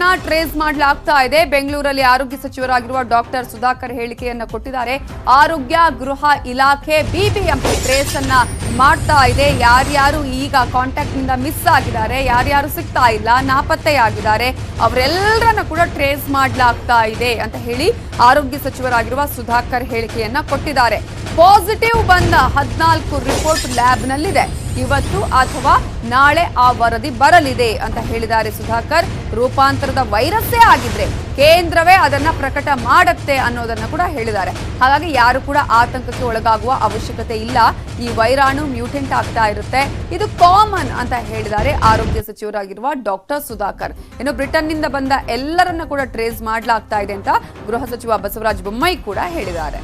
Virus trace ಮಾಡಲಾಗ್ತಾ ಇದೆ. ಬೆಂಗಳೂರಲ್ಲಿ ಆರೋಗ್ಯ ಸಚಿವರಾಗಿರುವ ಡಾಕ್ಟರ್ ಸುಧಾಕರ್ ಹೇಳಿಕೆಯನ್ನ ಕೊಟ್ಟಿದ್ದಾರೆ. ಆರೋಗ್ಯ, ಗೃಹ ಇಲಾಖೆ ಬಿಬಿಎಂಪಿ ಟ್ರೇಸ್ ಅನ್ನ ಮಾಡ್ತಾ ಇದೆ. ಯಾರ್ಯಾರು ಈಗ ಕಾಂಟ್ಯಾಕ್ಟ್ನಿಂದ ಮಿಸ್ ಆಗಿದ್ದಾರೆ, ಯಾರ್ಯಾರು ಸಿಗ್ತಾ ಇಲ್ಲ, ನಾಪತ್ತೆಯಾಗಿದ್ದಾರೆ ಅವರೆಲ್ಲರನ್ನ ಕೂಡ ಟ್ರೇಸ್ ಮಾಡಲಾಗ್ತಾ ಇದೆ ಅಂತ ಹೇಳಿ ಆರೋಗ್ಯ ಸಚಿವರಾಗಿರುವ ಸುಧಾಕರ್ ಹೇಳಿಕೆಯನ್ನ ಕೊಟ್ಟಿದ್ದಾರೆ. ಪಾಸಿಟಿವ್ ಬಂದ ಹದಿನಾಲ್ಕು ರಿಪೋರ್ಟ್ ಲ್ಯಾಬ್ನಲ್ಲಿದೆ ಇವತ್ತು ಅಥವಾ ನಾಳೆ ಆ ವರದಿ ಬರಲಿದೆ ಅಂತ ಹೇಳಿದ್ದಾರೆ ಸುಧಾಕರ್. ರೂಪಾಂತರದ ವೈರಸ್ಸೇ ಆಗಿದ್ರೆ ಕೇಂದ್ರವೇ ಅದನ್ನ ಪ್ರಕಟ ಮಾಡತ್ತೆ ಅನ್ನೋದನ್ನ ಕೂಡ ಹೇಳಿದ್ದಾರೆ. ಹಾಗಾಗಿ ಯಾರು ಕೂಡ ಆತಂಕಕ್ಕೆ ಒಳಗಾಗುವ ಅವಶ್ಯಕತೆ ಇಲ್ಲ. ಈ ವೈರಾಣು ಮ್ಯೂಟೆಂಟ್ ಆಗ್ತಾ ಇರುತ್ತೆ. ಇದು ಕಾಮನ್ ಅಂತ ಹೇಳಿದ್ದಾರೆ ಆರೋಗ್ಯ ಸಚಿವರಾಗಿರುವ ಡಾಕ್ಟರ್ ಸುಧಾಕರ್. ಇನ್ನು ಬ್ರಿಟನ್ನಿಂದ ಬಂದ ಎಲ್ಲರನ್ನ ಕೂಡ ಟ್ರೇಸ್ ಮಾಡಲಾಗ್ತಾ ಇದೆ ಅಂತ ಗೃಹ ಸಚಿವ ಬಸವರಾಜ ಬೊಮ್ಮಾಯಿ ಕೂಡ ಹೇಳಿದ್ದಾರೆ.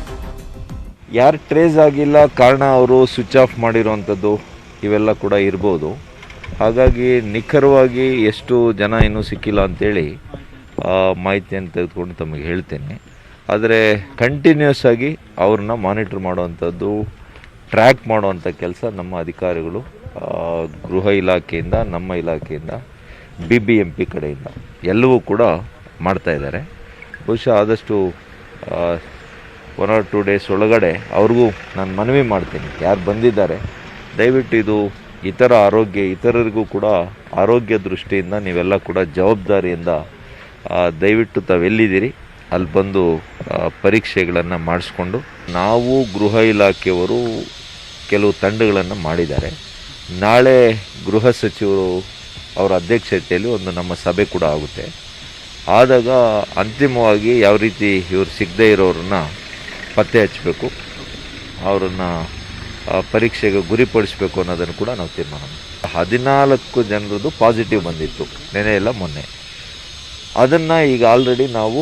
ಯಾರು ಟ್ರೇಸ್ ಆಗಿಲ್ಲ, ಕಾರಣ ಅವರು ಸ್ವಿಚ್ ಆಫ್ ಮಾಡಿರೋವಂಥದ್ದು ಇವೆಲ್ಲ ಕೂಡ ಇರ್ಬೋದು. ಹಾಗಾಗಿ ನಿಖರವಾಗಿ ಎಷ್ಟು ಜನ ಇನ್ನೂ ಸಿಕ್ಕಿಲ್ಲ ಅಂತೇಳಿ ಆ, ಮಾಹಿತಿಯನ್ನು ತೆಗೆದುಕೊಂಡು ತಮಗೆ ಹೇಳ್ತೇನೆ. ಆದರೆ ಕಂಟಿನ್ಯೂಸ್ ಆಗಿ ಅವ್ರನ್ನ ಮಾನಿಟ್ರ್ ಮಾಡುವಂಥದ್ದು ಟ್ರ್ಯಾಕ್ ಮಾಡುವಂಥ ಕೆಲಸ ನಮ್ಮ ಅಧಿಕಾರಿಗಳು ಗೃಹ ಇಲಾಖೆಯಿಂದ ನಮ್ಮ ಇಲಾಖೆಯಿಂದ ಬಿ ಬಿ ಎಂ ಪಿ ಕಡೆಯಿಂದ ಎಲ್ಲವೂ ಕೂಡ ಮಾಡ್ತಾಯಿದ್ದಾರೆ ಬಹುಶಃ ಆದಷ್ಟು ಒನ್ ಆರ್ ಟೂ ಡೇಸ್ ಒಳಗಡೆ ಅವ್ರಿಗೂ ನಾನು ಮನವಿ ಮಾಡ್ತೀನಿ. ಯಾರು ಬಂದಿದ್ದಾರೆ ದಯವಿಟ್ಟು ಇದು ಇತರ ಆರೋಗ್ಯ, ಇತರರಿಗೂ ಕೂಡ ಆರೋಗ್ಯ ದೃಷ್ಟಿಯಿಂದ ನೀವೆಲ್ಲ ಕೂಡ ಜವಾಬ್ದಾರಿಯಿಂದ ದಯವಿಟ್ಟು ತಾವೆಲ್ಲಿದ್ದೀರಿ ಅಲ್ಲಿ ಬಂದು ಪರೀಕ್ಷೆಗಳನ್ನು ಮಾಡಿಸ್ಕೊಂಡು, ನಾವು ಗೃಹ ಇಲಾಖೆಯವರು ಕೆಲವು ತಂಡಗಳನ್ನು ಮಾಡಿದ್ದಾರೆ. ನಾಳೆ ಗೃಹ ಸಚಿವರು ಅವರ ಅಧ್ಯಕ್ಷತೆಯಲ್ಲಿ ಒಂದು ನಮ್ಮ ಸಭೆ ಕೂಡ ಆಗುತ್ತೆ. ಆದಾಗ ಅಂತಿಮವಾಗಿ ಯಾವ ರೀತಿ ಇವರು ಸಿಗದೇ ಇರೋರನ್ನ ಪತ್ತೆ ಹಚ್ಚಬೇಕು. ಅವರನ್ನು ಪರೀಕ್ಷೆಗೆ ಗುರಿಪಡಿಸಬೇಕು ಅನ್ನೋದನ್ನು ಕೂಡ ನಾವು ತೀರ್ಮಾನ. ಹದಿನಾಲ್ಕು ಜನರದ್ದು ಪಾಸಿಟಿವ್ ಬಂದಿತ್ತು ನೆನೆ ಎಲ್ಲ ಮೊನ್ನೆ. ಅದನ್ನು ಈಗ ಆಲ್ರೆಡಿ ನಾವು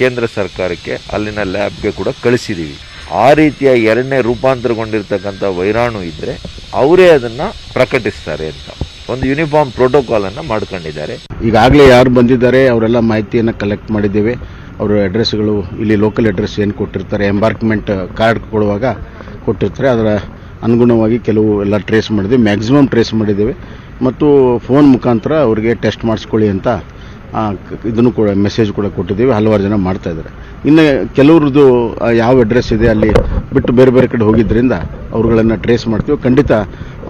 ಕೇಂದ್ರ ಸರ್ಕಾರಕ್ಕೆ ಅಲ್ಲಿನ ಲ್ಯಾಬ್ಗೆ ಕೂಡ ಕಳಿಸಿದ್ದೀವಿ ಆ ರೀತಿಯ ಎರಡನೇ ರೂಪಾಂತರಗೊಂಡಿರ್ತಕ್ಕಂಥ ವೈರಾಣು ಇದ್ದರೆ ಅವರೇ ಅದನ್ನು ಪ್ರಕಟಿಸ್ತಾರೆ ಅಂತ. ಒಂದು ಯೂನಿಫಾರ್ಮ್ ಪ್ರೋಟೋಕಾಲನ್ನು ಮಾಡ್ಕೊಂಡಿದ್ದಾರೆ. ಈಗಾಗಲೇ ಯಾರು ಬಂದಿದ್ದಾರೆ, ಅವರೆಲ್ಲ ಮಾಹಿತಿಯನ್ನು ಕಲೆಕ್ಟ್ ಮಾಡಿದ್ದೇವೆ. ಅವರ ಅಡ್ರೆಸ್ಗಳು ಇಲ್ಲಿ ಲೋಕಲ್ ಅಡ್ರೆಸ್ ಏನು ಕೊಟ್ಟಿರ್ತಾರೆ ಎಂಬಾರ್ಕ್ಮೆಂಟ್ ಕಾರ್ಡ್ ಕೊಡುವಾಗ ಕೊಟ್ಟಿರ್ತಾರೆ. ಅದರ ಅನುಗುಣವಾಗಿ ಕೆಲವು ಎಲ್ಲ ಟ್ರೇಸ್ ಮಾಡಿದ್ವಿ. ಮ್ಯಾಕ್ಸಿಮಮ್ ಟ್ರೇಸ್ ಮಾಡಿದ್ದೇವೆ. ಮತ್ತು ಫೋನ್ ಮುಖಾಂತರ ಅವರಿಗೆ ಟೆಸ್ಟ್ ಮಾಡಿಸ್ಕೊಳ್ಳಿ ಅಂತ ಇದನ್ನು ಕೂಡ ಮೆಸೇಜ್ ಕೂಡ ಕೊಟ್ಟಿದ್ದೀವಿ. ಹಲವಾರು ಜನ ಮಾಡ್ತಾ ಇದ್ದಾರೆ. ಇನ್ನು ಕೆಲವ್ರದ್ದು ಯಾವ ಅಡ್ರೆಸ್ ಇದೆ ಅಲ್ಲಿ ಬಿಟ್ಟು ಬೇರೆ ಬೇರೆ ಕಡೆ ಹೋಗಿದ್ದರಿಂದ ಅವ್ರುಗಳನ್ನು ಟ್ರೇಸ್ ಮಾಡ್ತೀವಿ. ಖಂಡಿತ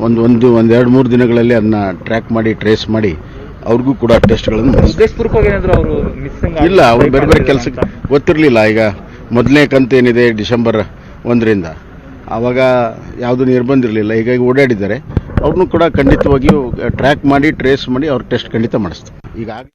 ಒಂದು ಒಂದು ಒಂದೆರಡು ಮೂರು ದಿನಗಳಲ್ಲಿ ಅದನ್ನ ಟ್ರ್ಯಾಕ್ ಮಾಡಿ ಟ್ರೇಸ್ ಮಾಡಿ ಅವ್ರಿಗೂ ಕೂಡ ಟೆಸ್ಟ್ಗಳನ್ನು ಇಲ್ಲ ಅವ್ರು ಬೇರೆ ಬೇರೆ ಕೆಲಸಕ್ಕೆ ಗೊತ್ತಿರಲಿಲ್ಲ. ಈಗ ಮೊದಲನೇ ಕಂತೇನಿದೆ ಡಿಸೆಂಬರ್ ಒಂದರಿಂದ. ಆವಾಗ ಯಾವುದು ನಿರ್ಬಂಧ ಇರಲಿಲ್ಲ ಹೀಗಾಗಿ ಓಡಾಡಿದ್ದಾರೆ. ಅವ್ರನ್ನೂ ಕೂಡ ಖಂಡಿತವಾಗಿಯೂ ಟ್ರ್ಯಾಕ್ ಮಾಡಿ ಟ್ರೇಸ್ ಮಾಡಿ ಅವ್ರ ಟೆಸ್ಟ್ ಖಂಡಿತ ಮಾಡಿಸ್ತಾರೆ. ಈಗ